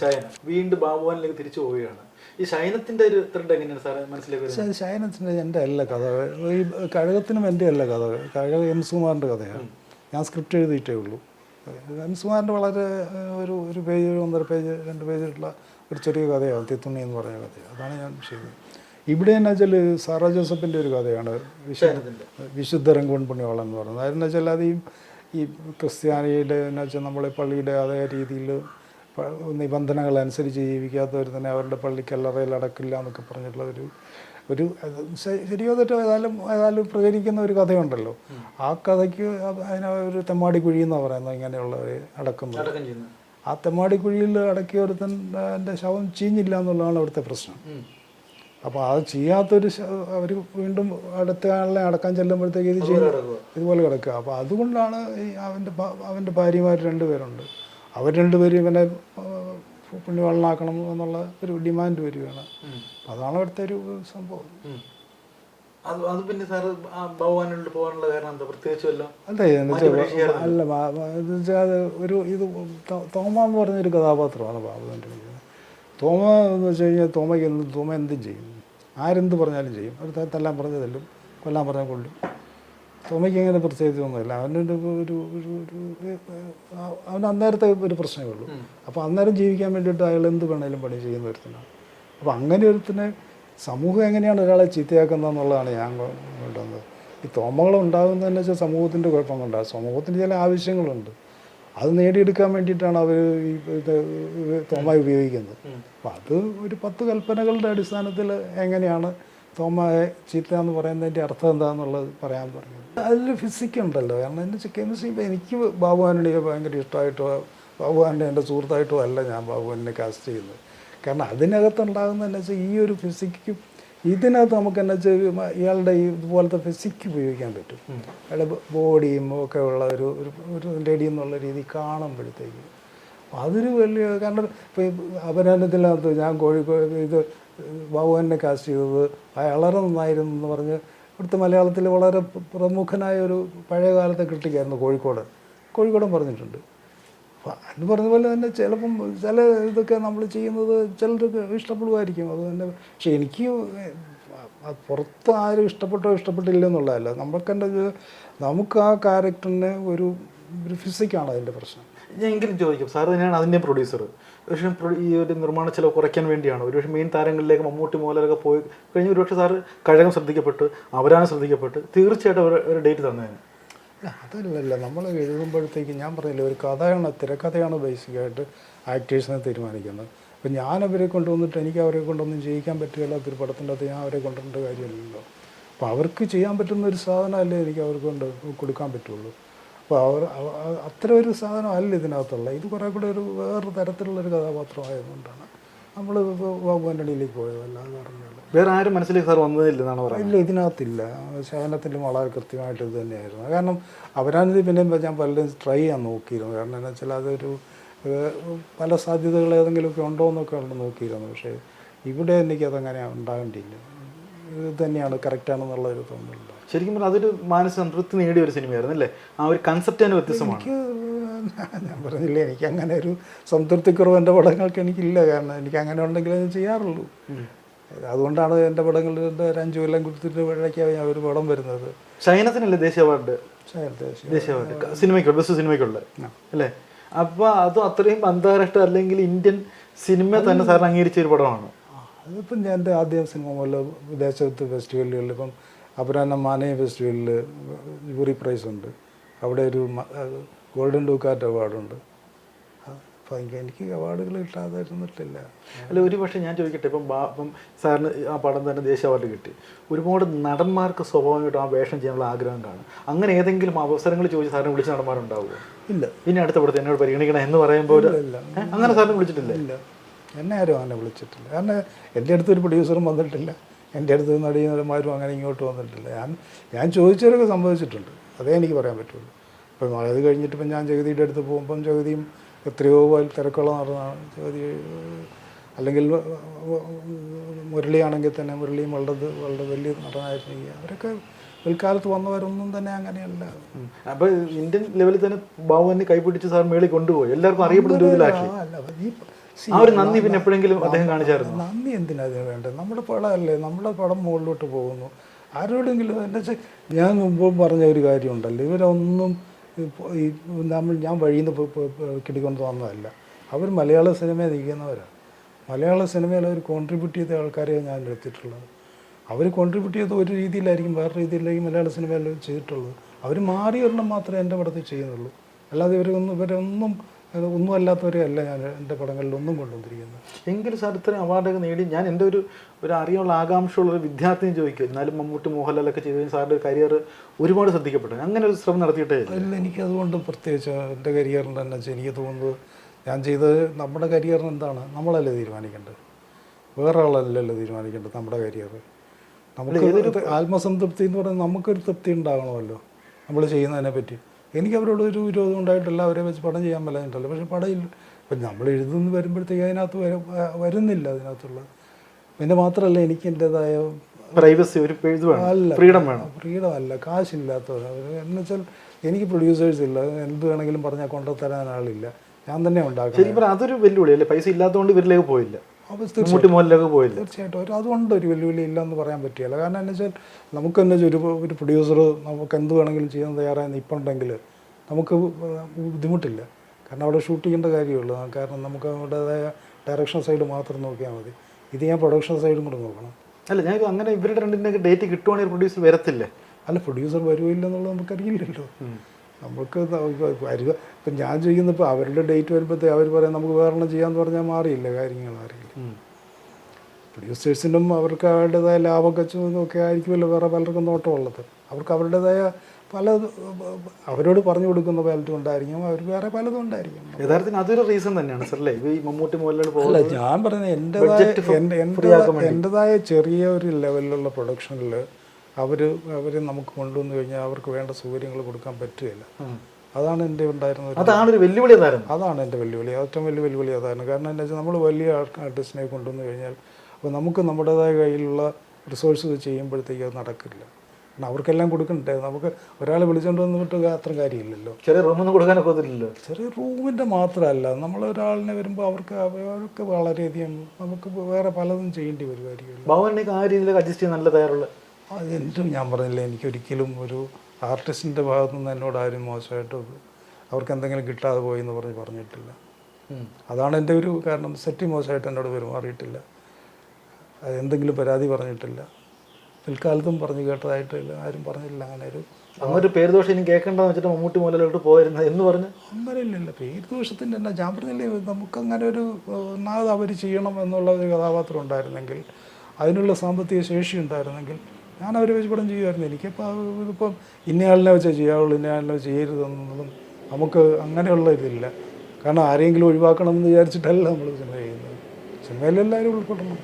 ശയന വീണ്ടും ബാബുവാനിലേക്ക് തിരിച്ചു പോവുകയാണ്. ഈ ശയനത്തിന്റെ ഒരു ത്രെഡ് എങ്ങനെയാണ് സാറേ മനസ്സിലേക്ക് ശയനത്തിന്റെ എന്റെ അല്ല കഥ. ഈ കഴകത്തിനും എന്റെ അല്ല കഥ. കഴക എം സുമാറിന്റെ കഥയാണ് ഞാൻ സ്ക്രിപ്റ്റ് എഴുതിയിട്ടേ ഉള്ളൂ. എം സുമാറിന്റെ വളരെ ഒരു ഒരു പേജ് ഒന്നര പേജ് രണ്ട് പേജുള്ള ഒരു ചെറിയ കഥയാണ്. തിത്തുണ്ണി എന്ന് പറഞ്ഞ കഥ അതാണ് ഞാൻ ചെയ്തത് ഇവിടെ എന്നു വെച്ചാൽ സാറാ ജോസഫിന്റെ ഒരു കഥയാണ്. വിശുദ്ധ ശയനത്തിന്റെ വിശുദ്ധ രംഗോൺ പുണ്യവാളൻ എന്ന് പറയുന്നത്. അതെന്ന് വെച്ചാൽ അത് ഈ ഈ ക്രിസ്ത്യാനിയുടെ എന്നുവെച്ചാൽ നമ്മളെ പള്ളിയുടെ അതേ രീതിയിൽ നിബന്ധനകൾ അനുസരിച്ച് ജീവിക്കാത്തവർ തന്നെ അവരുടെ പള്ളി കല്ലറയിൽ അടക്കില്ല എന്നൊക്കെ പറഞ്ഞിട്ടുള്ള ഒരു ഒരു ശരിയോ തെറ്റോ ഏതായാലും ഏതായാലും പ്രചരിക്കുന്ന ഒരു കഥയുണ്ടല്ലോ. ആ കഥയ്ക്ക് അതിനൊരു അതിനെ ഒരു തെമ്മാടി കുഴി എന്നാണ് പറയുന്നത് ഇങ്ങനെയുള്ളവർ അടക്കുന്നത്. ആ തെമ്മാടി കുഴിയിൽ അടക്കിയ ഒരുത്തന്റെ ശവം ചീഞ്ഞില്ല എന്നുള്ളതാണ് അവിടുത്തെ പ്രശ്നം. അപ്പോൾ അത് ചെയ്യാത്തൊരു അവർ വീണ്ടും അടുത്ത ആളെ അടക്കാൻ ചെല്ലുമ്പോഴത്തേക്ക് ഇത് ചെയ്യും. ഇതുപോലെ കിടക്കുക. അപ്പോൾ അതുകൊണ്ടാണ് ഈ അവന്റെ അവന്റെ ഭാര്യമാർ രണ്ടുപേരുണ്ട്. അവർ രണ്ടുപേരും ഇവനെ പുണ്യവാളനാക്കണം എന്നുള്ള ഒരു ഡിമാൻഡ് വരികയാണ്. അതാണ് അവിടുത്തെ ഒരു സംഭവം. അത് പിന്നെ സാറ് പോകാനുള്ള കാരണം എന്താ? പ്രത്യേകിച്ച് അല്ല അത് ഒരു ഇത് തോമ എന്ന് പറഞ്ഞൊരു കഥാപാത്രമാണ് ബാബുവിന്റെ തോമ എന്ന് വെച്ച് കഴിഞ്ഞാൽ തോമയ്ക്ക് എന്ത് തോമ എന്തും ചെയ്യും. ആരെന്ത് പറഞ്ഞാലും ചെയ്യും. അവർ തല്ലാൻ പറഞ്ഞ തല്ലും കൊല്ലാൻ പറഞ്ഞാൽ കൊല്ലും. തോമയ്ക്ക് അങ്ങനെ പ്രത്യേകിച്ചൊന്നുമില്ല അവന്റെ ഒരു ഒരു ഒരു അവന് അന്നേരത്തെ ഒരു പ്രശ്നമേ ഉള്ളൂ. അപ്പോൾ അന്നേരം ജീവിക്കാൻ വേണ്ടിയിട്ട് അയാൾ എന്ത് വേണേലും പണി ചെയ്യുന്ന ഒരുത്തനാണ്. അപ്പോൾ അങ്ങനെ ഒരുത്തനെ സമൂഹം എങ്ങനെയാണ് ഒരാളെ ചീത്തയാക്കുന്നതെന്നുള്ളതാണ് ഞാൻ കൊണ്ടുവന്നത് ഈ തോമകൾ ഉണ്ടാകുന്നതെന്ന് വെച്ചാൽ സമൂഹത്തിന്റെ കുഴപ്പം കൊണ്ടാണ് സമൂഹത്തിന്റെ ചില ആവശ്യങ്ങളുണ്ട്. അത് നേടിയെടുക്കാൻ വേണ്ടിയിട്ടാണ് അവർ ഈ തോമ ഉപയോഗിക്കുന്നത്. അപ്പം അത് ഒരു പത്ത് കൽപ്പനകളുടെ അടിസ്ഥാനത്തിൽ എങ്ങനെയാണ് തോമയെ ചീത്ത എന്ന് പറയുന്നതിന്റെ അർത്ഥം എന്താണെന്നുള്ളത് പറയാൻ പറഞ്ഞു അതിൽ ഫിസിക്ക് ഉണ്ടല്ലോ. കാരണം എന്ന് വെച്ചാൽ കെമിസ്ട്രി എനിക്ക് ബാബു ആന്റണിയെ ഭയങ്കര ഇഷ്ടമായിട്ടോ ബാബു ആന്റണി എന്റെ സുഹൃത്തായിട്ടോ അല്ല ഞാൻ ബാബു ആന്റണിയെ കാസ്റ്റ് ചെയ്യുന്നത്. കാരണം അതിനകത്തുണ്ടാകുന്ന എന്നു വെച്ചാൽ ഈ ഒരു ഫിസിക്കും ഇതിനകത്ത് നമുക്ക് എന്നു വെച്ചാൽ ഇയാളുടെ ഈ ഇതുപോലത്തെ ഫിസിക്ക് ഉപയോഗിക്കാൻ പറ്റും. അയാളുടെ ബോഡിയും ഒക്കെ ഉള്ള ഒരു ഒരു ലേഡി എന്നുള്ള രീതി കാണുമ്പോഴത്തേക്ക്. അതൊരു വലിയ കാരണം ഇപ്പോൾ അപരാധത്തിനകത്ത് ഞാൻ കോഴിക്കോട് ഇത് ബാബുവിനെ കാസ്റ്റ് ചെയ്തത്. വളരെ നന്നായിരുന്നു എന്ന് പറഞ്ഞ് ഇവിടുത്തെ മലയാളത്തിൽ വളരെ പ്രമുഖനായ ഒരു പഴയ കാലത്തെ ക്രിട്ടിക്കായിരുന്നു കോഴിക്കോട്. കോഴിക്കോടും പറഞ്ഞിട്ടുണ്ട്. എന്ന് പറഞ്ഞ പോലെ തന്നെ ചിലപ്പം ചില ഇതൊക്കെ നമ്മൾ ചെയ്യുന്നത് ചിലർക്ക് ഇഷ്ടപ്പെടുമായിരിക്കും. അത് തന്നെ പക്ഷെ എനിക്ക് പുറത്ത് ആരും ഇഷ്ടപ്പെട്ടോ ഇഷ്ടപ്പെട്ടില്ല എന്നുള്ളതല്ല. നമുക്ക് എന്റെ ഒരു- നമുക്ക് ആ ക്യാരക്ടറിന് ഒരു ഫിസിക്കാണ് അതിന്റെ പ്രശ്നം. ഞാൻ എങ്കിലും ചോദിക്കും. സാർ തന്നെയാണ് അതിന്റെ പ്രൊഡ്യൂസർ ഒരുപക്ഷെ ഈ ഒരു നിർമ്മാണ ചെലവ് കുറയ്ക്കാൻ വേണ്ടിയാണ്. ഒരുപക്ഷെ മെയിൻ താരങ്ങളിലേക്ക് മമ്മൂട്ടി മോഹൻലാലൊക്കെ പോയി കഴിഞ്ഞ് ഒരുപക്ഷെ സാറ് കഴകം ശ്രദ്ധിക്കപ്പെട്ട് അവരാണ് ശ്രദ്ധിക്കപ്പെട്ട്. തീർച്ചയായിട്ടും ഒരു- ഒരു ഡേറ്റ് തന്നതിന് അതല്ലല്ല. നമ്മൾ എഴുതുമ്പോഴത്തേക്ക് ഞാൻ പറഞ്ഞില്ല ഒരു കഥയാണ് തിരക്കഥയാണ് ബേസിക്കായിട്ട് ആക്ടേഴ്സിനെ തീരുമാനിക്കുന്നത്. അപ്പം ഞാൻ അവരെ കൊണ്ടുവന്നിട്ട് എനിക്ക് അവരെ കൊണ്ടൊന്നും ചെയ്യിക്കാൻ പറ്റുകയില്ലാത്തൊരു പടത്തിന്റെ അകത്ത് ഞാൻ അവരെ കൊണ്ടുവരേണ്ട കാര്യമില്ലല്ലോ. അപ്പോൾ അവർക്ക് ചെയ്യാൻ പറ്റുന്ന ഒരു സാധനമല്ലേ എനിക്ക് അവർക്ക് കൊണ്ട് കൊടുക്കാൻ പറ്റുള്ളൂ. അപ്പോൾ അവർ അത്ര ഒരു സാധനം അല്ല ഇതിനകത്തുള്ള. ഇത് കുറേ കൂടെ ഒരു വേറൊരു തരത്തിലുള്ളൊരു കഥാപാത്രമായതുകൊണ്ടാണ് നമ്മൾ ബാബു ആന്റണിയിലേക്ക് പോയത് അല്ലാതെ പറഞ്ഞാൽ വേറെ ആരും മനസ്സിലേക്ക് സാർ വന്നതില്ല എന്നാണ് പറയുന്നത്? ഇല്ല ഇതിനകത്തില്ല. ശയനത്തിലും വളരെ കൃത്യമായിട്ട് ഇത് തന്നെയായിരുന്നു. കാരണം അവരാണിത് പിന്നെ ഞാൻ പലരും ട്രൈ ചെയ്യാൻ നോക്കിയിരുന്നു. കാരണം എന്താ വെച്ചാൽ അതൊരു പല സാധ്യതകൾ ഏതെങ്കിലുമൊക്കെ ഉണ്ടോ എന്നൊക്കെ ഉണ്ട് നോക്കിയിരുന്നു. പക്ഷേ ഇവിടെ എനിക്കതങ്ങനെ ഉണ്ടാകേണ്ടിയില്ല. തന്നെയാണ് കറക്റ്റാണെന്നുള്ള ഒരു തോന്നലുണ്ട്. ശരിക്കും പറഞ്ഞാൽ അതൊരു മാനസിക സംതൃപ്തി നേടിയ ഒരു സിനിമയായിരുന്നു അല്ലേ? ആ ഒരു കൺസെപ്റ്റ് തന്നെ വ്യത്യസ്തമാണ്. എനിക്ക് ഞാൻ പറഞ്ഞില്ലേ എനിക്ക് അങ്ങനെ ഒരു സംതൃപ്തിക്കുറവ് എന്റെ പടങ്ങൾക്ക് എനിക്കില്ല. കാരണം എനിക്ക് അങ്ങനെ ഉണ്ടെങ്കിൽ അത് ചെയ്യാറുള്ളൂ. അതുകൊണ്ടാണ് എന്റെ പടങ്ങളുടെ ഒരു അഞ്ചു കൊല്ലം കൊടുത്തിട്ട് വഴിക്കാണ് ഞാൻ ഒരു പടം വരുന്നത്. ശയനത്തിനല്ലേ ദേശീയ അവാർഡ്? ദേശീയ അവാർഡ്. സിനിമയ്ക്കുള്ള ബസ് സിനിമയ്ക്കുള്ള. അല്ലേ? അപ്പൊ അതും അത്രയും അന്താരാഷ്ട്ര അല്ലെങ്കിൽ ഇന്ത്യൻ സിനിമ തന്നെ സാറിന് അംഗീകരിച്ച ഒരു പടമാണ്. അതിപ്പം ഞാൻ എന്റെ ആദ്യ സിനിമ മുതൽ വിദേശത്ത് ഫെസ്റ്റിവലുകളിൽ ഇപ്പം അപരാഹ്ന മാനേ ഫെസ്റ്റിവലിൽ ജൂറി പ്രൈസ് ഉണ്ട്. അവിടെ ഒരു ഗോൾഡൻ ഡൂക്കാറ്റ് അവാർഡുണ്ട്. അപ്പം എനിക്ക് അവാർഡുകൾ കിട്ടാതെ ഇരുന്നിട്ടില്ല അല്ല ഒരു പക്ഷേ ഞാൻ ചോദിക്കട്ടെ ഇപ്പം ബാ- ഇപ്പം സാറിന് ആ പടം തന്നെ ദേശീയ അവാർഡ് കിട്ടി. ഒരുപാട് നടന്മാർക്ക് സ്വാഭാവികമായിട്ടും ആ വേഷം ചെയ്യാനുള്ള ആഗ്രഹം കാണും. അങ്ങനെ ഏതെങ്കിലും അവസരങ്ങൾ ചോദിച്ച് സാറിനെ വിളിച്ച നടന്മാരുണ്ടാവുമോ? ഇല്ല. ഇനി അടുത്ത പടത്തെ എന്നോട് പരിഗണിക്കണം എന്ന് പറയുമ്പോൾ. അങ്ങനെ സാറിനെ വിളിച്ചിട്ടില്ല? ഇല്ല. എന്നെ ആരും അങ്ങനെ വിളിച്ചിട്ടില്ല. കാരണം എന്റെ അടുത്ത് ഒരു പ്രൊഡ്യൂസറും വന്നിട്ടില്ല. എന്റെ അടുത്ത് നടീനന്മാരും അങ്ങനെ ഇങ്ങോട്ട് വന്നിട്ടില്ല. ഞാൻ ഞാൻ ചോദിച്ചവരൊക്കെ സംഭവിച്ചിട്ടുണ്ട്. അതേ എനിക്ക് പറയാൻ പറ്റുള്ളൂ. ഇപ്പം അത് കഴിഞ്ഞിട്ട് ഇപ്പം ഞാൻ ജഗതിയുടെ അടുത്ത് പോകുമ്പം ജഗതിയും എത്രയോ വലിയ തിരക്കുള്ള നടന്നാണ് ജഗതി അല്ലെങ്കിൽ മുരളിയാണെങ്കിൽ തന്നെ മുരളിയും വളരെ വളരെ വലിയ നടനായിരുന്നു അവരൊക്കെ പിൽക്കാലത്ത് വന്നവരൊന്നും തന്നെ അങ്ങനെയല്ല. അപ്പോൾ അപ്പൊ ഇന്ത്യൻ ലെവലിൽ തന്നെ ബാബു തന്നെ കൈപിടിച്ച് സാർ മേളിൽ കൊണ്ടുപോയി. എല്ലാവർക്കും അറിയപ്പെടുന്ന അല്ല ഈ ആ ഒരു നന്ദി പിന്നെ എപ്പോഴെങ്കിലും അദ്ദേഹം കാണിച്ചായിരുന്നു? നന്ദി എന്തിനാ അതിന് വേണ്ടത്? നമ്മുടെ പടമല്ലേ നമ്മുടെ പടം മുകളിലോട്ട് പോകുന്നു. ആരോടെങ്കിലും എന്താ വെച്ചാൽ ഞാൻ മുമ്പ് പറഞ്ഞ ഒരു കാര്യമുണ്ടല്ലോ. ഇവരൊന്നും ഈ നമ്മൾ ഞാൻ വഴിയിൽ നിന്ന് കിട്ടിക്കൊണ്ട് വന്നതല്ല. അവർ മലയാള സിനിമയെ നിൽക്കുന്നവരാണ് മലയാള സിനിമയിൽ അവർ കോൺട്രിബ്യൂട്ട് ചെയ്ത ആൾക്കാരെയാണ് ഞാൻ എടുത്തിട്ടുള്ളത്. അവർ കോൺട്രിബ്യൂട്ട് ചെയ്ത ഒരു രീതിയിലായിരിക്കും വേറെ രീതിയിലായിരിക്കും മലയാള സിനിമയിൽ ചെയ്തിട്ടുള്ളത്. അവർ മാറി ഒരെണ്ണം മാത്രമേ എന്റെ പടത്തിൽ ചെയ്യുന്നുള്ളൂ. അല്ലാതെ ഇവരൊന്നും ഇവരൊന്നും അത് ഒന്നും അല്ലാത്തവരെ അല്ല ഞാൻ എന്റെ പടങ്ങളിലൊന്നും കൊണ്ടുവന്നിരിക്കുന്നത്. എങ്കിലും സാർ ഇത്രയും അവാർഡൊക്കെ നേടി ഞാൻ എന്റെ ഒരു ഒരു അറിയുള്ള ആകാംക്ഷയുള്ള ഒരു വിദ്യാർത്ഥിയും ചോദിക്കും എന്നാലും മമ്മൂട്ടി മോഹൻലാലൊക്കെ ചെയ്ത് സാറിന്റെ കരിയർ ഒരുപാട് ശ്രദ്ധിക്കപ്പെട്ടു. അങ്ങനെ ഒരു ശ്രമം നടത്തിയിട്ടേ അല്ല എനിക്കതുകൊണ്ട് പ്രത്യേകിച്ച് എന്റെ കരിയറിൽ തന്നെ എനിക്ക് തോന്നുന്നത് ഞാൻ ചെയ്തത് നമ്മുടെ കരിയറിന് എന്താണ്? നമ്മളല്ലേ തീരുമാനിക്കേണ്ടത്? വേറെ ആളല്ലല്ലോ തീരുമാനിക്കേണ്ടത് നമ്മുടെ കരിയർ നമുക്ക് ഏതൊരു ആത്മസംതൃപ്തി എന്ന് പറഞ്ഞാൽ നമുക്കൊരു തൃപ്തി ഉണ്ടാകണമല്ലോ നമ്മൾ ചെയ്യുന്നതിനെ പറ്റി. എനിക്ക് അവരോട് ഒരു വിരോധം ഉണ്ടായിട്ടില്ല അവരെ വെച്ച് പടം ചെയ്യാൻ പറ്റുന്നില്ല പക്ഷെ പടയിൽ ഇപ്പം നമ്മൾ എഴുതുന്നു വരുമ്പോഴത്തേക്ക് അതിനകത്ത് വരുന്നില്ല അതിനകത്തുള്ള. പിന്നെ മാത്രമല്ല എനിക്ക് എന്റെതായ പ്രൈവസി ഒരു അല്ല ഫ്രീഡം വേണം. ഫ്രീഡം അല്ല കാശില്ലാത്തവർ എന്ന് വെച്ചാൽ എനിക്ക് പ്രൊഡ്യൂസേഴ്സ് ഇല്ല. എന്ത് വേണമെങ്കിലും പറഞ്ഞാൽ കൊണ്ടുതരാൻ ആളില്ല. ഞാൻ തന്നെ ഉണ്ടാക്കും അതൊരു വെല്ലുവിളി അല്ലേ? പൈസ ഇല്ലാത്തതുകൊണ്ട് ഇവരിലേക്ക് പോയില്ല. മമ്മൂട്ടി തീർച്ചയായിട്ടും. ഒരു അതുകൊണ്ട് ഒരു വെല്ലുവിളി ഇല്ലെന്ന് പറയാൻ പറ്റില്ല. കാരണം എന്ന് വെച്ചാൽ നമുക്ക് തന്നെ ഒരു ഒരു പ്രൊഡ്യൂസർ നമുക്ക് എന്ത് വേണമെങ്കിലും ചെയ്യാൻ തയ്യാറായി നിൽപ്പുണ്ടെങ്കിൽ നമുക്ക് ബുദ്ധിമുട്ടില്ല. കാരണം അവിടെ ഷൂട്ട് ചെയ്യേണ്ട കാര്യമുള്ളൂ. കാരണം നമുക്ക് അവരുടേതായ ഡയറക്ഷൻ സൈഡ് മാത്രം നോക്കിയാൽ മതി. ഇത് ഞാൻ പ്രൊഡക്ഷൻ സൈഡും കൂടെ നോക്കണം. അല്ല ഞാൻ അങ്ങനെ ഇവരുടെ രണ്ടിന്റെ ഡേറ്റ് കിട്ടുവാണെങ്കിൽ പ്രൊഡ്യൂസർ വരത്തില്ലേ? അല്ല പ്രൊഡ്യൂസർ വരുമില്ലെന്നുള്ളത് നമുക്കറിയില്ലല്ലോ. നമുക്ക് വരിക. ഇപ്പം ഞാൻ ചെയ്യുന്നപ്പോൾ അവരുടെ ഡേറ്റ് വരുമ്പോഴത്തേ അവർ പറയാം നമുക്ക് വേറെണ്ണം ചെയ്യാന്ന് പറഞ്ഞാൽ മാറിയില്ല കാര്യങ്ങൾ അറിയില്ല പ്രൊഡ്യൂസേഴ്സിനും അവർക്ക് അവരുടേതായ ലാഭം ഒക്കെ ആയിരിക്കുമല്ലോ വേറെ പലർക്കും നോട്ടമുള്ളത്. അവർക്ക് അവരുടേതായ പല അവരോട് പറഞ്ഞു കൊടുക്കുന്ന പലതും ഉണ്ടായിരിക്കും അവർ വേറെ പലതും ഉണ്ടായിരിക്കും. യഥാർത്ഥത്തിൽ അതൊരു റീസൺ തന്നെയാണ് സർ അല്ലേ? ഈ മമ്മൂട്ടി അല്ല ഞാൻ പറഞ്ഞത് എന്റെതായ. എന്റെതായ ചെറിയ ഒരു ലെവലിലുള്ള പ്രൊഡക്ഷനിൽ അവർ അവർ നമുക്ക് കൊണ്ടുവന്നു കഴിഞ്ഞാൽ അവർക്ക് വേണ്ട സൗകര്യങ്ങൾ കൊടുക്കാൻ പറ്റുകയില്ല. അതാണ് എന്റെ ഉണ്ടായിരുന്നത് അതാണ് ഒരു വെല്ലുവിളി അതായിരുന്നു. അതാണ് എന്റെ വെല്ലുവിളി. ഏറ്റവും വലിയ വെല്ലുവിളി അതാണ് കാരണം എന്താ വെച്ചാൽ നമ്മൾ വലിയ ആർട്ടിസ്റ്റിനെ കൊണ്ടുവന്നു കഴിഞ്ഞാൽ അപ്പോൾ നമുക്ക് നമ്മുടേതായ കയ്യിലുള്ള റിസോഴ്സ് ചെയ്യുമ്പോഴത്തേക്ക് അത് നടക്കില്ല. കാരണം അവർക്കെല്ലാം കൊടുക്കണ്ടേ? നമുക്ക് ഒരാളെ വിളിച്ചുകൊണ്ട് വന്നിട്ട് അത്ര കാര്യമില്ലല്ലോ. ചെറിയ റൂമൊന്നും കൊടുക്കാനൊക്കെ ഒത്തില്ലല്ലോ ചെറിയ റൂമിന്റെ മാത്രമല്ല നമ്മൾ ഒരാളിനെ വരുമ്പോൾ അവർക്ക് അവർക്ക് വളരെയധികം നമുക്ക് വേറെ പലതും ചെയ്യേണ്ടി വരുമായിരിക്കും ഭവനിലേക്ക് ആ രീതിയിലേക്ക് അഡ്ജസ്റ്റ് ചെയ്യാൻ നല്ല തയ്യാറുള്ള അത് എന്റെ ഞാൻ പറഞ്ഞില്ല എനിക്കൊരിക്കലും ഒരു ആർട്ടിസ്റ്റിന്റെ ഭാഗത്തു നിന്ന് എന്നോട് ആരും മോശമായിട്ട് അവർക്ക് എന്തെങ്കിലും കിട്ടാതെ പോയി എന്ന് പറഞ്ഞ് പറഞ്ഞിട്ടില്ല. അതാണ് എന്റെ ഒരു കാരണം. സെറ്റ് മോശമായിട്ട് എന്നോട് പെരുമാറിയിട്ടില്ല അതെന്തെങ്കിലും പരാതി പറഞ്ഞിട്ടില്ല. പിൽക്കാലത്തും പറഞ്ഞു കേട്ടതായിട്ടില്ല ആരും പറഞ്ഞില്ല അങ്ങനെ ഒരു അങ്ങനൊരു പേര് ദോഷം ഇനി കേൾക്കണ്ടെന്ന് വെച്ചിട്ട് മമ്മൂട്ടി മൂലയിലോട്ട് പോയിരുന്നത് എന്ന് പറഞ്ഞ്? അങ്ങനെ ഇല്ലല്ലോ പേര് ദോഷത്തിന്റെ എന്നാ ഞാൻ പറഞ്ഞില്ലേ നമുക്കങ്ങനെ ഒരു ഒന്നാമത് അവർ ചെയ്യണം എന്നുള്ള ഒരു കഥാപാത്രം ഉണ്ടായിരുന്നെങ്കിൽ അതിനുള്ള സാമ്പത്തിക ശേഷി ഉണ്ടായിരുന്നെങ്കിൽ ഞാൻ അവരെ വെച്ച് പടം ചെയ്യുമായിരുന്നു. എനിക്കിപ്പോൾ ഇതിപ്പം ഇന്നയാളിനെ വെച്ചാൽ ചെയ്യാവുള്ളൂ ഇന്നയാളിനെ ചെയ്യരുതെന്നൊന്നും നമുക്ക് അങ്ങനെയുള്ള ഇതില്ല. കാരണം ആരെങ്കിലും ഒഴിവാക്കണം എന്ന് വിചാരിച്ചിട്ടല്ല നമ്മൾ സിനിമ ചെയ്യുന്നത്. സിനിമയിലെല്ലാവരും ഉൾപ്പെടണം.